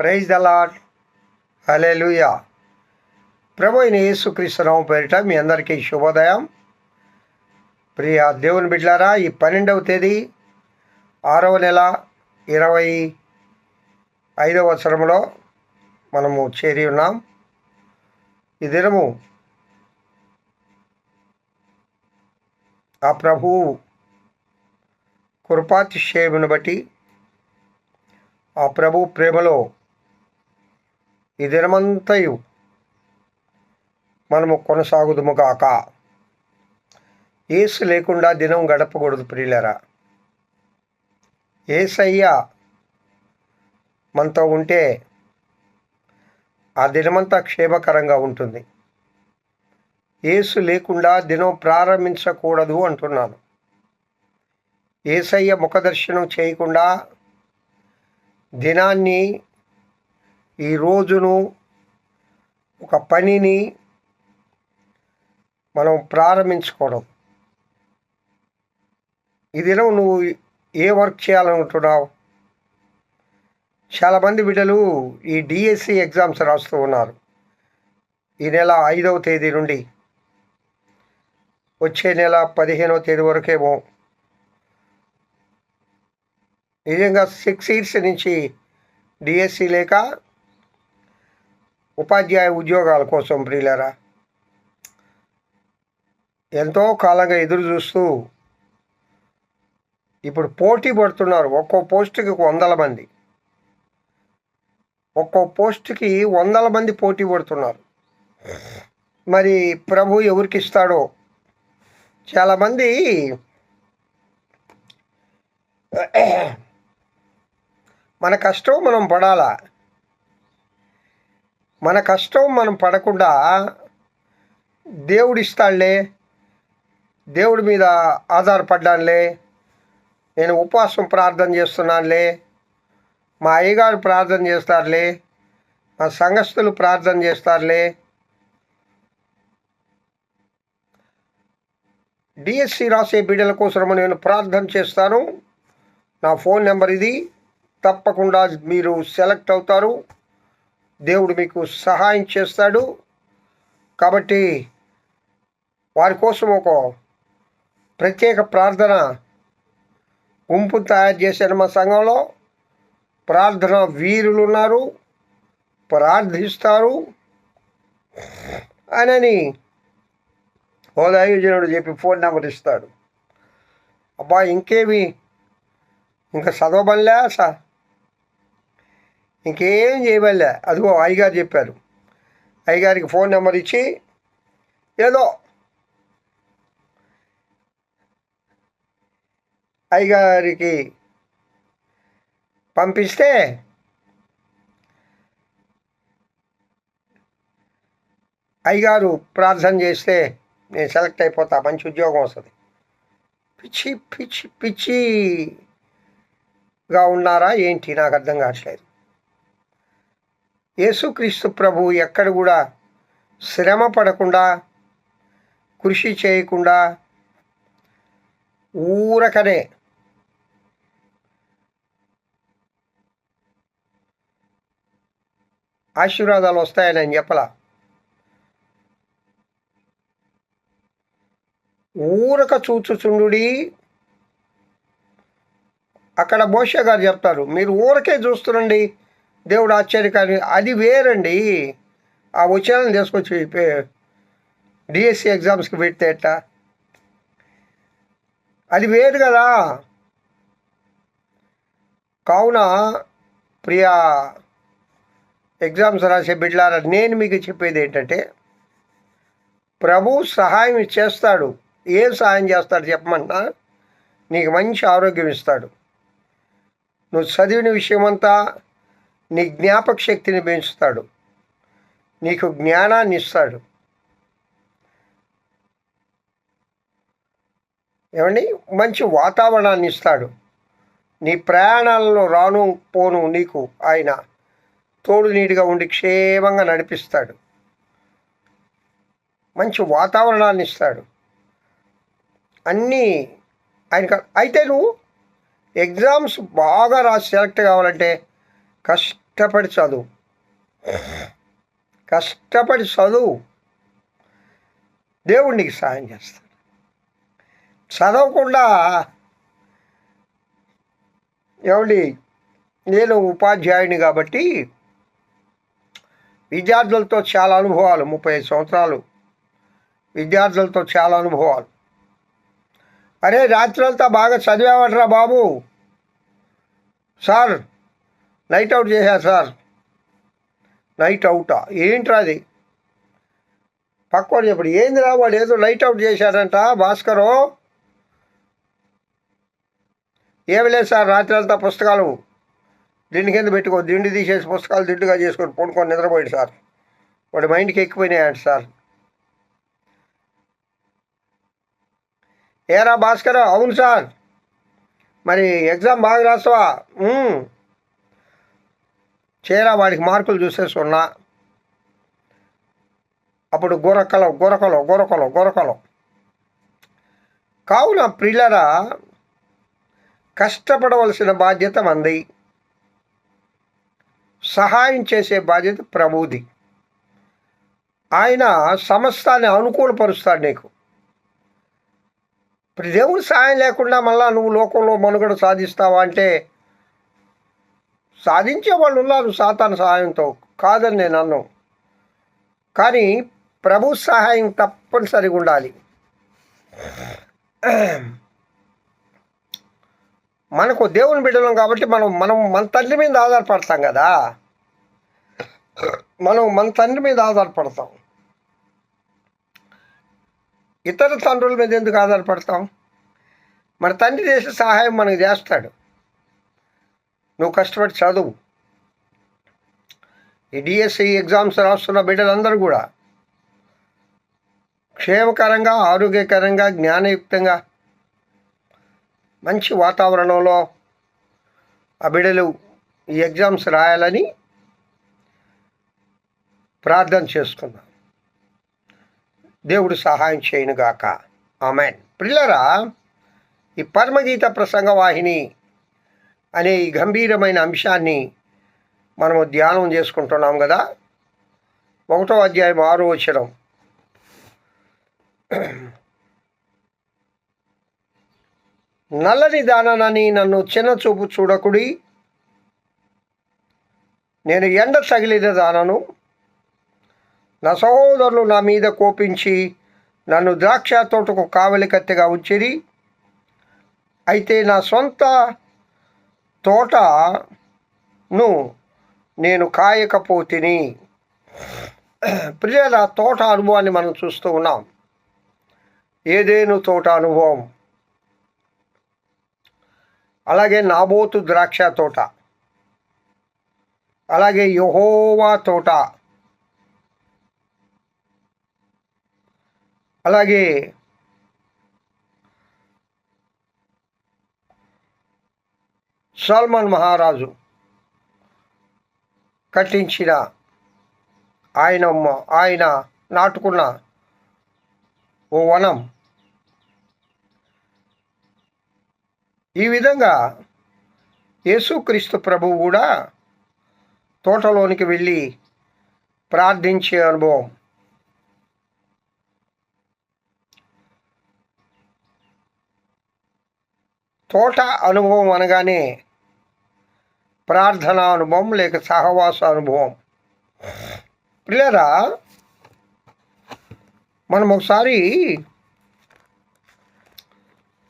Praise the lord లూయా ప్రభు అయిన యేసుక్రీస్తునామం పేరిట మీ అందరికీ శుభోదయం. ప్రియ దేవుని బిడ్లారా ఈ పన్నెండవ తేదీ ఆరవ నెల ఇరవై ఐదవ సంవత్సరంలో మనము చేరి ఉన్నాం. ఈ దినము ఆ ప్రభువు కృపాతిశయమును బట్టి ఆ ప్రభు ప్రేమలో ఈ దినమంతయు మనము కొనసాగుదుము కాక ఏసు లేకుండా దినం గడపకూడదు ప్రియులరా. ఏసయ్య మనతో ఉంటే ఆ దినమంతా క్షేమకరంగా ఉంటుంది. ఏసు లేకుండా దినం ప్రారంభించకూడదు అంటున్నాను. ఏసయ్య ముఖదర్శనం చేయకుండా దినాన్ని ఈ రోజును ఒక పనిని మనం ప్రారంభించుకోవడం. ఈ దినం నువ్వు ఏ వర్క్ చేయాలనుకుంటున్నావు? చాలామంది బిడ్డలు ఈ డిఎస్సి ఎగ్జామ్స్ రాస్తూ ఉన్నారు. ఈ నెల ఐదవ తేదీ నుండి. వచ్చే నెల పదిహేనవ తేదీ వరకేమో. నిజంగా సిక్స్ ఇయర్స్ నుంచి డిఎస్సి లేక ఉపాధ్యాయ ఉద్యోగాల కోసం ప్రియులరా ఎంతో కాలంగా ఎదురు చూస్తూ ఇప్పుడు పోటీ పడుతున్నారు. ఒక్కో పోస్టుకి వందల మంది. ఒక్కో పోస్టుకి వందల మంది పోటీ పడుతున్నారు. మరి ప్రభు ఎవరికి ఇస్తాడో? చాలామంది మన కష్టం మనం పడాలా? మన కష్టం మనం పడకుండా దేవుడు ఇస్తాడులే దేవుడి మీద ఆధారపడ్డానులే నేను ఉపవాసం ప్రార్థన చేస్తున్నానులే మా అయ్యగారు ప్రార్థన చేస్తారులే మా సంఘస్థులు ప్రార్థన చేస్తారులే. డిఎస్సి రాసే బిడ్డల కోసం నేను ప్రార్థన చేస్తాను. నా ఫోన్ నెంబర్ ఇది. తప్పకుండా మీరు సెలెక్ట్ అవుతారు. దేవుడు మీకు సహాయం చేస్తాడు. కాబట్టి వారి కోసం ఒక ప్రత్యేక ప్రార్థన గుంపు తయారు చేశారు మా సంఘంలో. ప్రార్థన వీరులు ఉన్నారు. ప్రార్థిస్తారు. అని ఓ చెప్పి ఫోన్ నెంబర్ ఇస్తాడు. అబ్బా ఇంకేమి? ఇంకా చదవబనిలే సార్? ఇంకేం చేయబలే అదిగో అయ్యగారు చెప్పారు. అయ్యగారికి ఫోన్ నెంబర్ ఇచ్చి ఏదో అయ్యగారికి పంపిస్తే అయ్యగారు ప్రార్థన చేస్తే నేను సెలెక్ట్ అయిపోతా. మంచి ఉద్యోగం వస్తుంది. పిచ్చి పిచ్చి పిచ్చిగా ఉన్నారా ఏంటి? నాకు అర్థం కావట్లేదు. యేసుక్రీస్తు ప్రభు ఎక్కడ కూడా శ్రమ పడకుండా కృషి చేయకుండా ఊరకనే ఆశీర్వాదాలు వస్తాయని నేను చెప్పలా. ఊరక చూచుచుండుడి. అక్కడ మోష గారు చెప్తారు మీరు ఊరకే చూస్తుండండి దేవుడు ఆశ్చర్యకారి అది వేరండి. ఆ ఉచ్చారణ తీసుకొచ్చి డిఎస్సి ఎగ్జామ్స్కి పెడితే ఎట్టా? అది వేరు కదా. కావున ప్రియా ఎగ్జామ్స్ రాసే బిడ్లారా నేను మీకు చెప్పేది ఏంటంటే ప్రభు సహాయం చేస్తాడు. ఏం సహాయం చేస్తాడు చెప్పమన్నా నీకు మంచి ఆరోగ్యం ఇస్తాడు. నువ్వు చదివిన విషయమంతా నీ జ్ఞాపక శక్తిని పెంచుతాడు. నీకు జ్ఞానాన్ని ఇస్తాడు. ఏమండి? మంచి వాతావరణాన్ని ఇస్తాడు. నీ ప్రయాణాలలో రాను పోను నీకు ఆయన తోడు నీటిగా ఉండి క్షేమంగా నడిపిస్తాడు. మంచి వాతావరణాన్ని ఇస్తాడు. అన్నీ ఆయన అయితే నువ్వు ఎగ్జామ్స్ బాగా రాసి సెలెక్ట్ కావాలంటే కష్ట కష్టపడి చదువు. కష్టపడి చదువు. దేవుడు నీకు సహాయం చేస్తాడు. చదవకుండా ఏమండి నేను ఉపాధ్యాయుని కాబట్టి విద్యార్థులతో చాలా అనుభవాలు ముప్పై ఐదు సంవత్సరాలు విద్యార్థులతో చాలా అనుభవాలు. అరే రాత్రులంతా బాగా చదివామంటారా బాబు. సార్ నైట్ అవుట్ చేశా సార్ నైట్ అవుటా ఏంట్రా అది? పక్కవాడు చెప్పడు. ఏందిరా వాడు ఏదో నైట్ అవుట్ చేశారంట భాస్కరు? ఏమి లేదు సార్ రాత్రి అంతా పుస్తకాలు దిండి కింద పెట్టుకో దిండి తీసేసి పుస్తకాలు దిండుగా చేసుకొని పడుకొని నిద్రపోయాడు సార్ వాడి మైండ్కి ఎక్కిపోయినాయంట సార్ ఏరా భాస్కర్? అవును సార్ మరి ఎగ్జామ్ బాగా రాస్తావా? చీరా వాడికి మార్కులు చూసేసి అప్పుడు గొరకలు గొరకలు గొరకలు గొరకలు. కావున ప్రిల్లర కష్టపడవలసిన బాధ్యత మంది. సహాయం చేసే బాధ్యత ప్రభుది. ఆయన సమస్తాన్ని అనుకూలపరుస్తాడు నీకు. ఇప్పుడు దేవుని సహాయం లేకుండా మళ్ళా నువ్వు లోకంలో మనుగడ సాధిస్తావా అంటే సాధించే వాళ్ళు ఉన్నారు సాతాను సహాయంతో. కాదని నేను అన్నాను కానీ ప్రభు సహాయం తప్పనిసరిగా ఉండాలి. మనకు దేవుని బిడ్డలం కాబట్టి మనం మనం మన తండ్రి మీద ఆధారపడతాం కదా. మనం మన తండ్రి మీద ఆధారపడతాం. ఇతర తండ్రుల మీద ఎందుకు ఆధారపడతాం? మన తండ్రి చేసే సహాయం మనకు చేస్తాడు. నువ్వు కష్టపడి చదువు. ఈ డిఎస్సి ఎగ్జామ్స్ రాస్తున్న బిడ్డలందరూ కూడా క్షేమకరంగా ఆరోగ్యకరంగా జ్ఞానయుక్తంగా మంచి వాతావరణంలో ఆ బిడ్డలు ఈ ఎగ్జామ్స్ రాయాలని ప్రార్థన చేసుకుందాం దేవుడు సహాయం చేయనుగాక. ఆమెన్. పిల్లరా ఈ పరమగీత ప్రసంగ వాహిని అనే ఈ గంభీరమైన అంశాన్ని మనము ధ్యానం చేసుకుంటున్నాం కదా. ఒకటో అధ్యాయం ఆరో వచనం. నల్లని దానని నన్ను చిన్న చూపు చూడకుడి. నేను ఎండ తగిలిన దానను. నా సహోదరులు నా మీద కోపించి నన్ను ద్రాక్ష తోటకు కావలి కత్తెగా ఉంచిరి. అయితే నా సొంత తోటను నేను కాయకపోతిని. ప్రియుల తోట అనుభవాన్ని మనం చూస్తూ ఉన్నాం. ఏదేను తోట అనుభవం? అలాగే నాబోతు ద్రాక్ష తోట. అలాగే యహోవా తోట. అలాగే సల్మాన్ మహారాజు కట్టించిన ఆయన ఆయన నాటుకున్న ఓ వనం. ఈ విధంగా యేసుక్రీస్తు ప్రభువు కూడా తోటలోనికి వెళ్ళి ప్రార్థించే అనుభవం. తోట అనుభవం అనగానే ప్రార్థన అనుభవం లేక సహవాస అనుభవం పిల్లరా మనం ఒకసారి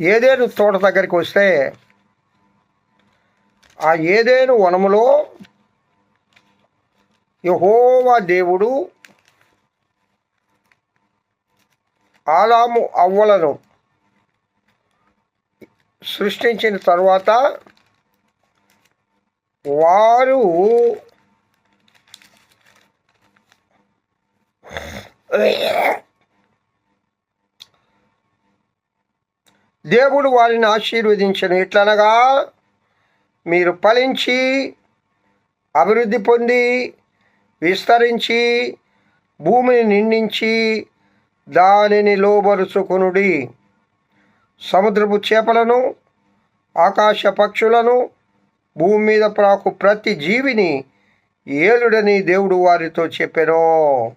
ఏదేను తోట దగ్గరికి వస్తే ఆ ఏదేను వనములో యహోవా దేవుడు ఆలాము అవ్వలను సృష్టించిన తర్వాత వారు దేవుడు వారిని ఆశీర్వదించను. ఎట్లనగా మీరు ఫలించి అభివృద్ధి పొంది విస్తరించి భూమిని నిండించి దానిని లోబరుచుకునుడి. సముద్రపు చేపలను ఆకాశ పక్షులను భూమి మీద ప్రాకు ప్రతి జీవిని ఏలుడని దేవుడు వారితో చెప్పాను.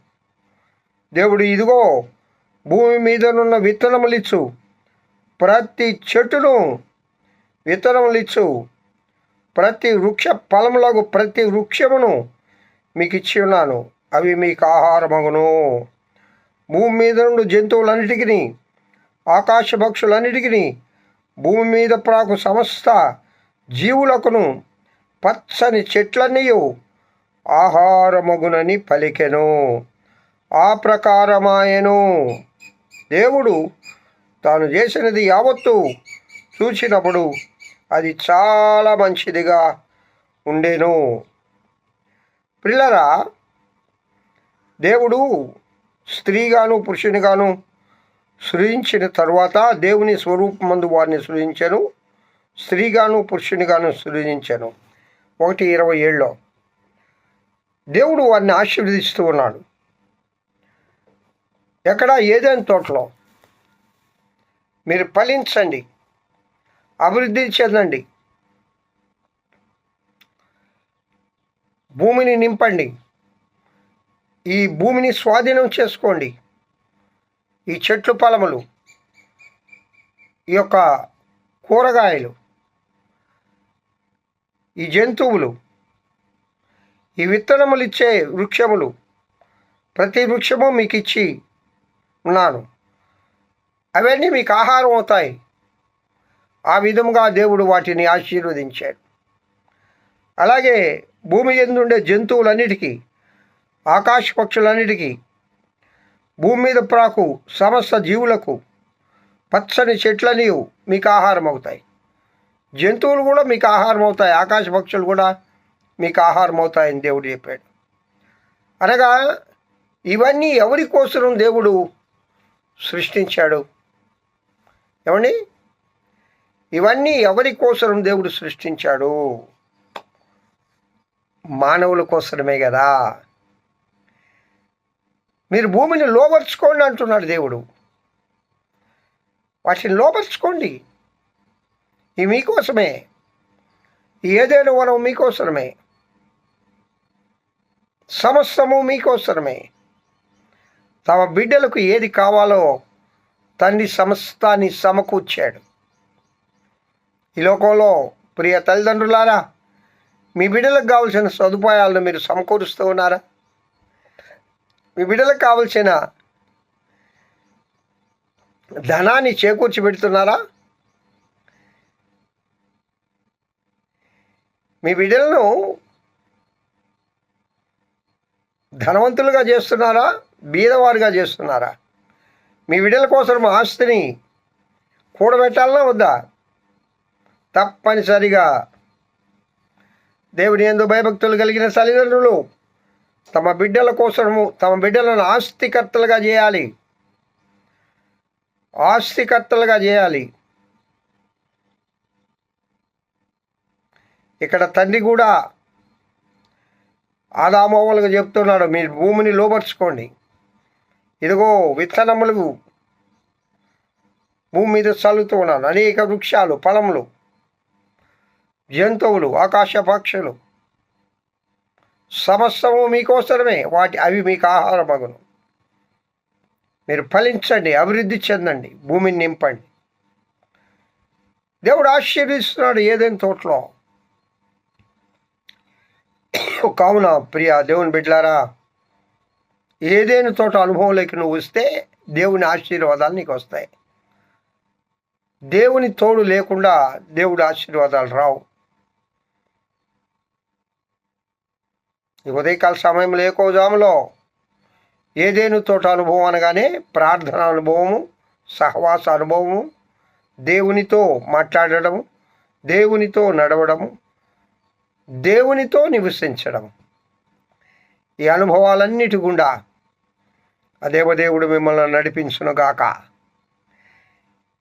దేవుడు ఇదిగో భూమి మీదనున్న విత్తనములిచ్చు ప్రతి చెట్టును విత్తనములిచ్చు ప్రతి వృక్ష ఫలములకు ప్రతి వృక్షమును మీకు ఇచ్చి ఉన్నాను అవి మీకు ఆహారమగును. భూమి మీద నుండి జంతువులన్నిటికీ ఆకాశ పక్షులన్నిటికీ భూమి మీద ప్రాకు సమస్త జీవులకును పచ్చని చెట్లనియు ఆహారమగునని పలికెను. ఆ ప్రకారమాయను. దేవుడు తాను చేసినది యావత్తు చూసినప్పుడు అది చాలా మంచిదిగా ఉండేను. పిల్లరా దేవుడు స్త్రీగాను పురుషునిగాను సృజించిన తర్వాత దేవుని స్వరూపమందు వారిని సృజించను. స్త్రీగాను పురుషునిగాను సృజించాను. ఒకటి ఇరవై ఏళ్ళలో దేవుడు వారిని ఆశీర్వదిస్తూ ఉన్నాడు. ఎక్కడ ఏదైనా తోటలో మీరు ఫలించండి. అభివృద్ధి చెందండి. భూమిని నింపండి. ఈ భూమిని స్వాధీనం చేసుకోండి. ఈ చెట్లు పొలములు ఈ యొక్క కూరగాయలు ఈ జంతువులు ఈ విత్తనములు ఇచ్చే వృక్షములు ప్రతి వృక్షము మీకు ఇచ్చి ఉన్నాను. అవన్నీ మీకు ఆహారం అవుతాయి. ఆ విధముగా దేవుడు వాటిని ఆశీర్వదించాడు. అలాగే భూమి ఎందుండే జంతువులన్నిటికీ ఆకాశ పక్షులన్నిటికీ భూమి మీద ప్రాకు సమస్త జీవులకు పచ్చని చెట్లని మీకు ఆహారం అవుతాయి జంతువులు కూడా మీకు ఆహారం అవుతాయి. ఆకాశ పక్షులు కూడా మీకు ఆహారం అవుతాయని దేవుడు చెప్పాడు. అనగా ఇవన్నీ ఎవరి కోసం దేవుడు సృష్టించాడు? ఏమండి? ఇవన్నీ ఎవరి కోసం దేవుడు సృష్టించాడు? మానవుల కోసమే కదా. మీరు భూమిని లోపరుచుకోండి అంటున్నాడు దేవుడు. వాటిని లోపరుచుకోండి. ఇవి మీకోసమే. ఏదైనా వనం మీకోసమే. సమస్తము మీకోసమే. తమ బిడ్డలకు ఏది కావాలో తండ్రి సమస్తాన్ని సమకూర్చాడు. ఈ లోకంలో ప్రియ తల్లిదండ్రులారా మీ బిడ్డలకు కావలసిన సదుపాయాలను మీరు సమకూరుస్తూ ఉన్నారా? మీ బిడ్డలకు కావలసిన ధనాన్ని చేకూర్చి పెడుతున్నారా? మీ బిడ్డలను ధనవంతులుగా చేస్తున్నారా? బీదవారుగా చేస్తున్నారా? మీ బిడ్డల కోసం ఆస్తిని కూడబెట్టాలనా వద్దా? తప్పనిసరిగా. దేవుని ఎందు భయభక్తులు కలిగిన తల్లిదండ్రులు తమ బిడ్డల కోసము తమ బిడ్డలను ఆస్తికర్తలుగా చేయాలి. ఆస్తికర్తలుగా చేయాలి. ఇక్కడ తండ్రి కూడా ఆదామోవలుగా చెప్తున్నాడు. మీరు భూమిని లోపరుచుకోండి ఇదిగో విత్తనములు భూమి మీద చల్లుతూ ఉన్నాను. అనేక వృక్షాలు ఫలములు జంతువులు ఆకాశ పక్షులు. సమస్తము మీకోసమే. వాటి అవి మీకు ఆహారమగును. మీరు ఫలించండి అభివృద్ధి చెందండి భూమిని నింపండి. దేవుడు ఆశీర్వదిస్తున్నాడు ఏదైనా తోటలో. కావున ప్రియ దేవుని బిడ్డలారా ఏదైనా తోట అనుభవంలోకి నువ్వు వస్తే దేవుని ఆశీర్వాదాలు నీకు వస్తాయి. దేవుని తోడు లేకుండా దేవుడి ఆశీర్వాదాలు రావు. ఈ ఉదయకాల సమయంలో ఏకోజాములో ఏదేను తోట అనుభవం అనగానే ప్రార్థన అనుభవము సహవాస అనుభవము దేవునితో మాట్లాడడము దేవునితో నడవడము దేవునితో నివసించడం. ఈ అనుభవాలన్నిటి గుండా ఆ దేవదేవుడు మిమ్మల్ని నడిపించునుగాక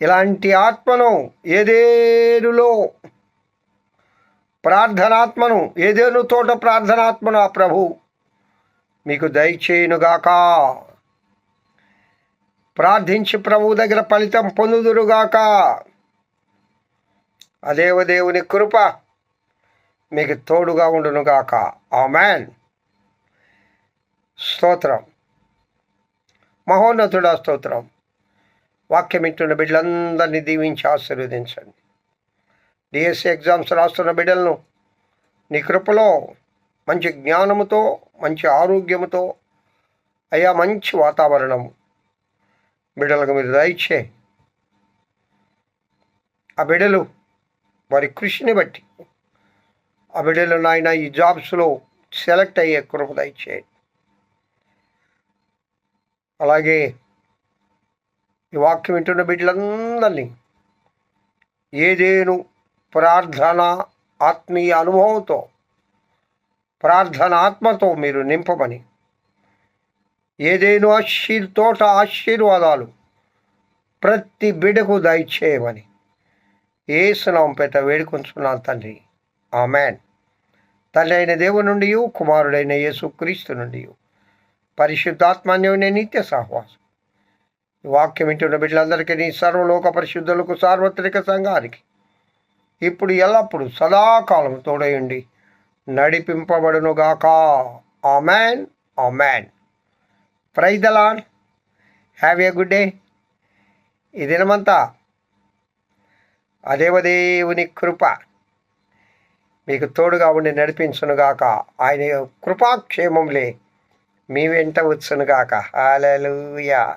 ఇలాంటి ఆత్మను ఏదేనులో ప్రార్థనాత్మను ఏదేను తోట ప్రార్థనాత్మను ఆ ప్రభు మీకు దయచేయునుగాక ప్రార్థించి ప్రభు దగ్గర ఫలితం పొందుదురుగాక అదేవ దేవుని కృప మీకు తోడుగా ఉండునుగాక ఆమెన్. స్తోత్రం. మహోన్నతుడా స్తోత్రం. వాక్యం ఇంటున్న బిడ్డలందరినీ దీవించి ఆశీర్వదించండి. డిఎస్సి ఎగ్జామ్స్ రాస్తున్న బిడ్డలను నీ కృపలో మంచి జ్ఞానముతో మంచి ఆరోగ్యముతో అయ్యా మంచి వాతావరణం బిడ్డలకు మీరు దయచే. ఆ బిడ్డలు వారి కృషిని బట్టి ఆ బిడ్డలు నాయన ఈ జాబ్స్లో సెలెక్ట్ అయ్యే కృప దయచేయండి. అలాగే ఈ వాక్యం వింటున్న బిడ్డలందరినీ ఏదేను ప్రార్థన ఆత్మీయ అనుభవంతో ప్రార్థన ఆత్మతో మీరు నింపమని ఏదేను ఆశీర్ తోట ఆశీర్వాదాలు ప్రతి బిడకు దయచేయమని ఏ సునాం పేట వేడుకొంచున్నాను తండ్రి. ఆమెన్. తల్లి అయిన దేవు నుండి కుమారుడైన యేసు క్రీస్తు నుండి పరిశుద్ధాత్మాన్యమైన నిత్య సహవాసం. వాక్యం వింటున్న బిడ్డలందరికీ నీ సర్వలోక పరిశుద్ధులకు సార్వత్రిక సంఘానికి ఇప్పుడు ఎల్లప్పుడూ సదాకాలం తోడయుండి నడిపింపబడునుగాక. Amen amen. Praise the lord have a good day ఈ దినమంతా ఆ కృప మీకు తోడుగా ఉండి నడిపించునుగాక. ఆయన కృపాక్షేమంలే మీ వెంట వచ్చునుగాక. హాలూయా